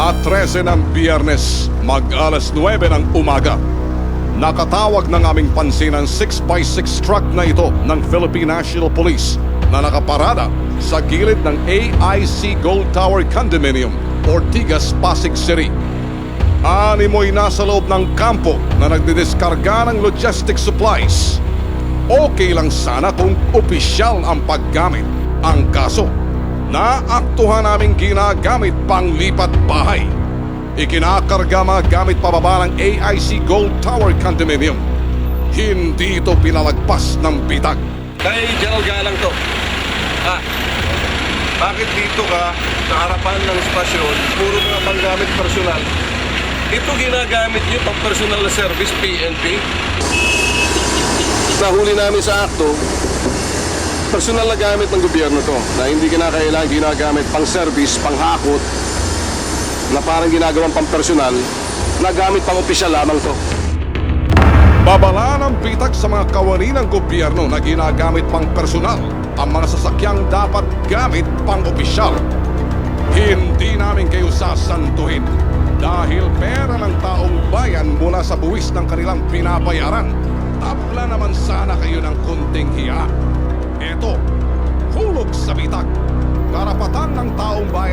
13 ng biyernes, mag alas 9 ng umaga. Nakatawag ng aming pansin ang 6x6 truck na ito ng Philippine National Police na nakaparada sa gilid ng AIC Gold Tower Condominium, Ortigas, Pasig City. Animoy nasa loob ng kampo na nagdidiskarga ng logistic supplies. Okay lang sana kung opisyal ang paggamit. Ang kaso, naaktuhan naming ginagamit pang lipat bahay. Ikinakarga mga gamit pababa ng AIC Gold Tower Condominium. Hindi ito pinalagpas ng bitag. Kay General Galang to. Ha? Bakit dito ka sa harapan ng stasyon, puro mga panggamit personal? Ito ginagamit niyo pang personal na service, PNP? Nahuli namin sa akto, personal na gamit ng gobyerno to na hindi kinakailangan ginagamit pang service, pang hakot, na parang ginagawang pang personal, na gamit pang opisyal lamang to. Babala ng bitag sa mga kawani ng gobyerno na ginagamit pang personal ang mga sasakyang dapat gamit pang opisyal. Hindi namin kayo sasantuhin dahil pera ng taong bayan mula sa buwis ng kanilang pinabayaran. Tabla naman sana kayo ng kunting hiya. Eto, hulog sa bitag. Karapatan ng taong bayan